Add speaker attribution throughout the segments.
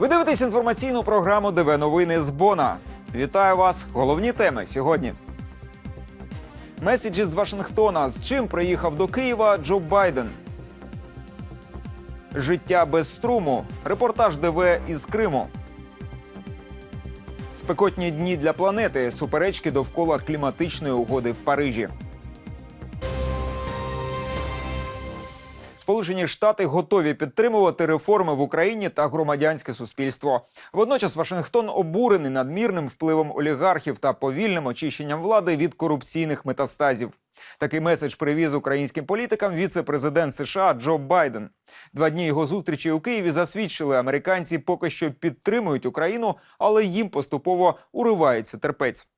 Speaker 1: Ви дивитесь інформаційну програму ДВ Новини з Бона. Вітаю вас! Головні теми сьогодні. Меседжі з Вашингтона. З чим приїхав до Києва Джо Байден? Життя без струму. Репортаж ДВ із Криму. Спекотні дні для планети. Суперечки довкола кліматичної угоди в Парижі. Сполучені Штати готові підтримувати реформи в Україні та громадянське суспільство. Водночас Вашингтон обурений надмірним впливом олігархів та повільним очищенням влади від корупційних метастазів. Такий меседж привіз українським політикам віце-президент США Джо Байден. Два дні його зустрічі у Києві засвідчили, американці поки що підтримують Україну, але їм поступово уривається терпець.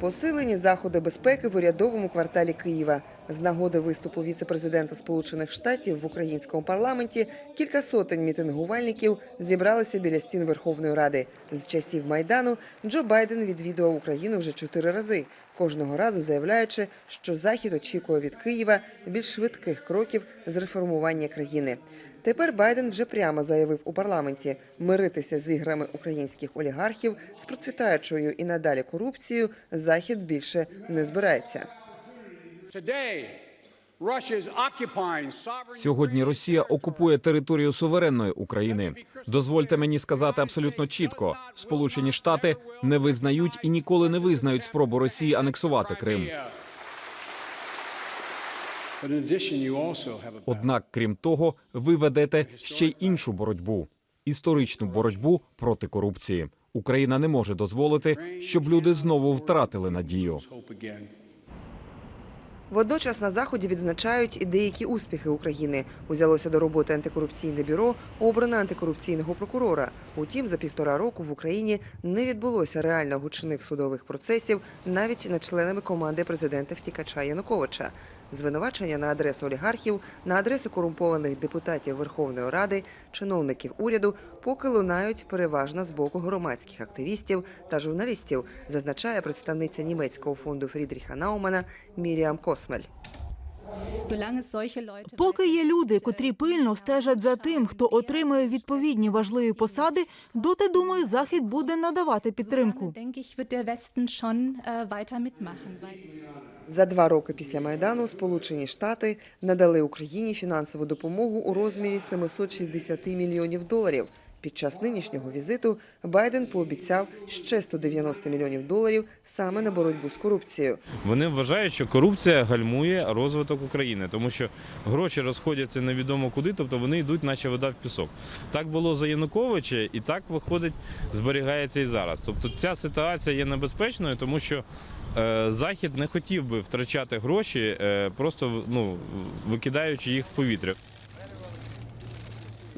Speaker 2: Посилені заходи безпеки в урядовому кварталі Києва. З нагоди виступу віце-президента Сполучених Штатів в українському парламенті кілька сотень мітингувальників зібралися біля стін Верховної Ради. З часів майдану Джо Байден відвідував Україну вже чотири рази, кожного разу заявляючи, що Захід очікує від Києва більш швидких кроків з реформування країни. Тепер Байден вже прямо заявив у парламенті миритися з іграми українських олігархів з процвітаючою і надалі корупцією захід більше не збирається.
Speaker 3: Сьогодні Росія окупує територію суверенної України. Дозвольте мені сказати абсолютно чітко: Сполучені Штати не визнають і ніколи не визнають спробу Росії анексувати Крим. Однак, крім того, ви ведете ще й іншу боротьбу історичну боротьбу проти корупції. Україна не може дозволити, щоб люди знову втратили надію.
Speaker 2: Водночас на заході відзначають і деякі успіхи України. Узялося до роботи антикорупційне бюро, обране антикорупційного прокурора. Утім, за півтора року в Україні не відбулося реально гучних судових процесів навіть над членами команди президента втікача Януковича. Звинувачення на адресу олігархів, на адресу корумпованих депутатів Верховної Ради, чиновників уряду поки лунають переважно з боку громадських активістів та журналістів, зазначає представниця німецького фонду Фрідріха Наумана Міріам Космель.
Speaker 4: Solange
Speaker 5: Поки є люди, котрі пильно стежать за тим, хто отримує відповідні важливі посади, доти думаю, захід буде надавати підтримку.
Speaker 4: äh,
Speaker 2: За два роки після майдану Сполучені Штати надали Україні фінансову допомогу у розмірі 760 мільйонів доларів. Під час нинішнього візиту Байден пообіцяв ще 190 мільйонів доларів саме на боротьбу з корупцією.
Speaker 6: Вони вважають, що корупція гальмує розвиток України, тому що гроші розходяться невідомо куди, тобто вони йдуть, наче вода в пісок. Так було за Януковича, і так виходить, зберігається і зараз. Тобто ця ситуація є небезпечною, тому що е, Захід не хотів би втрачати гроші, е, просто ну, викидаючи їх в повітря.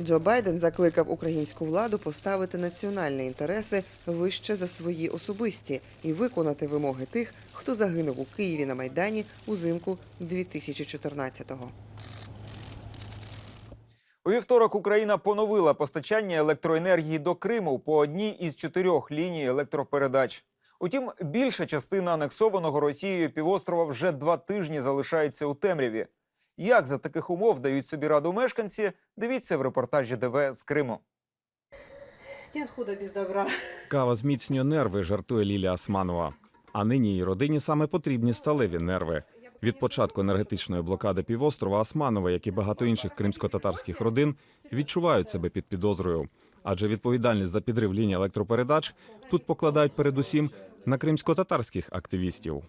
Speaker 2: Джо Байден закликав українську владу поставити національні інтереси вище за свої особисті і виконати вимоги тих, хто загинув у Києві на майдані узимку 2014-го.
Speaker 1: У вівторок Україна поновила постачання електроенергії до Криму по одній із чотирьох ліній електропередач. Утім, більша частина анексованого Росією півострова вже два тижні залишається у темряві. Як за таких умов дають собі раду мешканці? Дивіться в репортажі ДВ з Криму.
Speaker 2: Нет худа без добра.
Speaker 3: Кава зміцнює нерви, жартує Лілія Османова. А нині її родині саме потрібні сталеві нерви. Від початку енергетичної блокади півострова Османова, як і багато інших кримсько-татарських родин, відчувають себе під підозрою. Адже відповідальність за підрив лінії електропередач тут покладають передусім на кримсько-татарських активістів.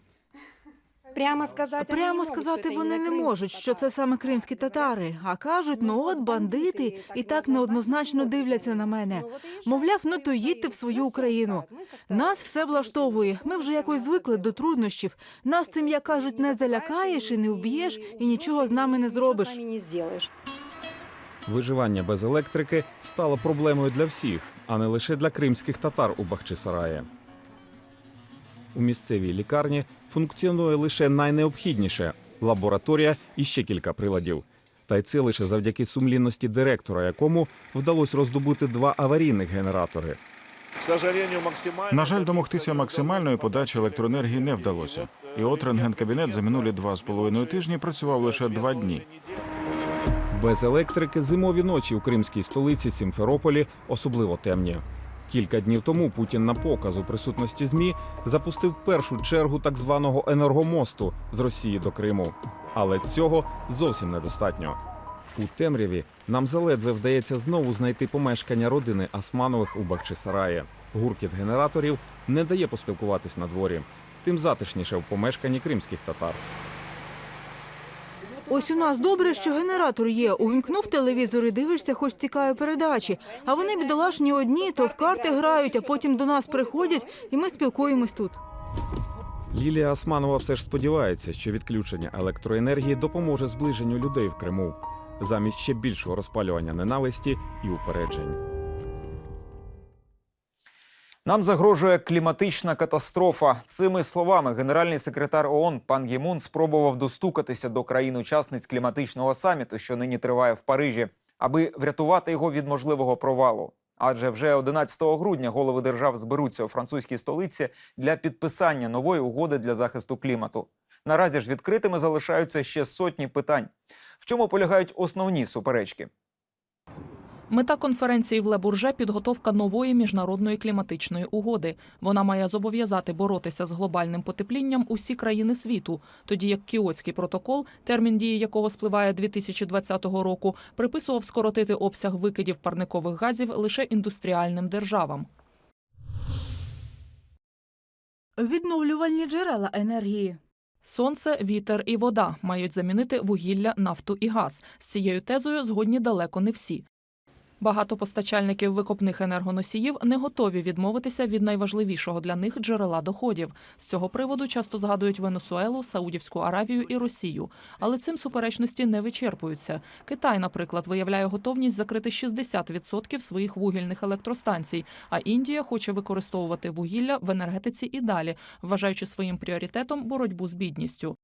Speaker 7: Прямо сказати,
Speaker 5: Прямо сказати вони не можуть, що це саме кримські татари. А кажуть, ну от бандити, і так неоднозначно дивляться на мене. Мовляв, ну то їдьте в свою Україну. Нас все влаштовує. Ми вже якось звикли до труднощів. Нас цим, як кажуть, не залякаєш і не вб'єш, і нічого з нами не зробиш.
Speaker 7: не зробиш.
Speaker 3: Виживання без електрики стало проблемою для всіх, а не лише для кримських татар у Бахчисараї. У місцевій лікарні функціонує лише найнеобхідніше лабораторія і ще кілька приладів. Та й це лише завдяки сумлінності директора, якому вдалося роздобути два аварійних генератори.
Speaker 8: На жаль, домогтися максимальної подачі електроенергії не вдалося. І от рентген-кабінет за минулі два з половиною тижні працював лише два дні.
Speaker 3: Без електрики зимові ночі у кримській столиці Сімферополі особливо темні. Кілька днів тому Путін на показ у присутності ЗМІ запустив першу чергу так званого енергомосту з Росії до Криму. Але цього зовсім недостатньо. У темряві нам заледве вдається знову знайти помешкання родини Асманових у Бахчисараї. Гуркіт генераторів не дає поспілкуватись на дворі. Тим затишніше в помешканні кримських татар.
Speaker 5: Ось у нас добре, що генератор є. Увімкнув телевізор і дивишся, хоч цікаві передачі. А вони бідолашні одні, то в карти грають, а потім до нас приходять, і ми спілкуємось тут.
Speaker 3: Лілія Османова все ж сподівається, що відключення електроенергії допоможе зближенню людей в Криму замість ще більшого розпалювання ненависті і упереджень.
Speaker 1: Нам загрожує кліматична катастрофа. Цими словами генеральний секретар ООН пан Гімун спробував достукатися до країн-учасниць кліматичного саміту, що нині триває в Парижі, аби врятувати його від можливого провалу. Адже вже 11 грудня голови держав зберуться у французькій столиці для підписання нової угоди для захисту клімату. Наразі ж відкритими залишаються ще сотні питань. В чому полягають основні суперечки?
Speaker 9: Мета конференції в Лебурже – підготовка нової міжнародної кліматичної угоди. Вона має зобов'язати боротися з глобальним потеплінням усі країни світу, тоді як Кіотський протокол, термін дії якого спливає 2020 року, приписував скоротити обсяг викидів парникових газів лише індустріальним державам.
Speaker 5: Відновлювальні джерела енергії.
Speaker 9: Сонце, вітер і вода мають замінити вугілля, нафту і газ. З цією тезою згодні далеко не всі. Багато постачальників викопних енергоносіїв не готові відмовитися від найважливішого для них джерела доходів. З цього приводу часто згадують Венесуелу, Саудівську Аравію і Росію. Але цим суперечності не вичерпуються. Китай, наприклад, виявляє готовність закрити 60% своїх вугільних електростанцій, а Індія хоче використовувати вугілля в енергетиці і далі, вважаючи своїм пріоритетом боротьбу з бідністю.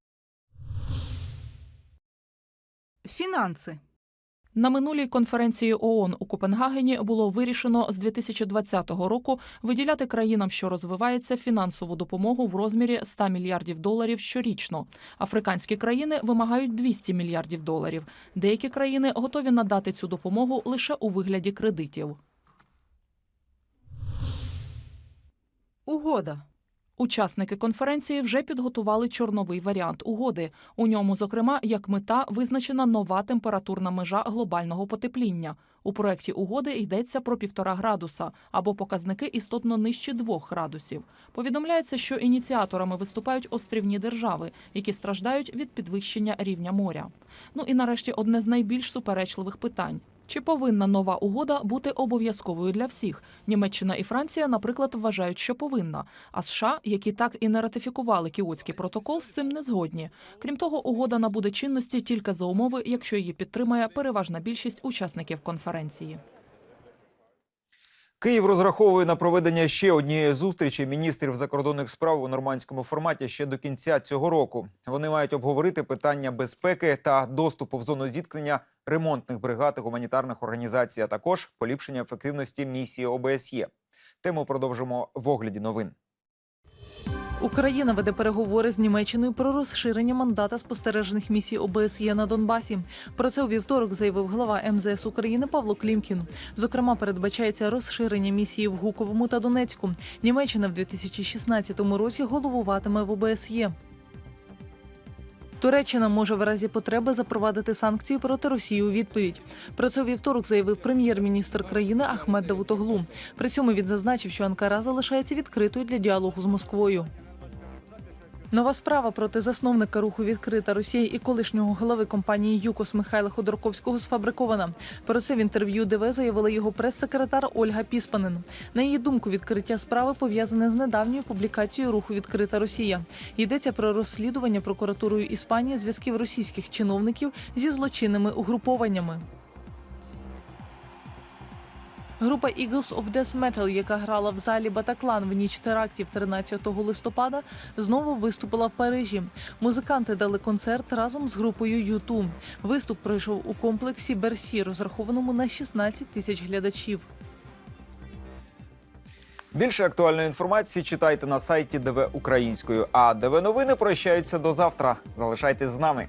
Speaker 5: Фінанси.
Speaker 9: На минулій конференції ООН у Копенгагені було вирішено з 2020 року виділяти країнам, що розвиваються, фінансову допомогу в розмірі 100 мільярдів доларів щорічно. Африканські країни вимагають 200 мільярдів доларів. Деякі країни готові надати цю допомогу лише у вигляді кредитів.
Speaker 5: Угода.
Speaker 9: Учасники конференції вже підготували чорновий варіант угоди. У ньому, зокрема, як мета визначена нова температурна межа глобального потепління. У проєкті угоди йдеться про півтора градуса або показники істотно нижче двох градусів. Повідомляється, що ініціаторами виступають острівні держави, які страждають від підвищення рівня моря. Ну і нарешті одне з найбільш суперечливих питань. Чи повинна нова угода бути обов'язковою для всіх? Німеччина і Франція, наприклад, вважають, що повинна. А США, які так і не ратифікували Кіотський протокол, з цим не згодні. Крім того, угода набуде чинності тільки за умови, якщо її підтримає переважна більшість учасників конференції.
Speaker 1: Київ розраховує на проведення ще однієї зустрічі міністрів закордонних справ у нормандському форматі ще до кінця цього року. Вони мають обговорити питання безпеки та доступу в зону зіткнення ремонтних бригад і гуманітарних організацій, а також поліпшення ефективності місії ОБСЄ. Тему продовжимо в огляді новин.
Speaker 9: Україна веде переговори з Німеччиною про розширення мандата спостережених місій ОБСЄ на Донбасі. Про це у вівторок заявив глава МЗС України Павло Клімкін. Зокрема, передбачається розширення місії в Гуковому та Донецьку. Німеччина в 2016 році головуватиме в ОБСЄ. Туреччина може в разі потреби запровадити санкції проти Росії у відповідь. Про це у вівторок заявив прем'єр-міністр країни Ахмед Давутоглу. При цьому він зазначив, що Анкара залишається відкритою для діалогу з Москвою. Нова справа проти засновника руху відкрита Росія і колишнього голови компанії ЮКОС Михайла Ходорковського сфабрикована. Про це в інтерв'ю ДВ заявила його прес-секретар Ольга Піспанин. На її думку, відкриття справи пов'язане з недавньою публікацією руху відкрита Росія. Йдеться про розслідування прокуратурою Іспанії зв'язків російських чиновників зі злочинними угрупованнями. Група Eagles of Death Metal, яка грала в залі Батаклан в ніч терактів 13 листопада, знову виступила в Парижі. Музиканти дали концерт разом з групою U2. Виступ пройшов у комплексі Берсі, розрахованому на 16 тисяч глядачів.
Speaker 1: Більше актуальної інформації читайте на сайті ДВ Українською. А ДВ новини прощаються до завтра. Залишайтесь з нами.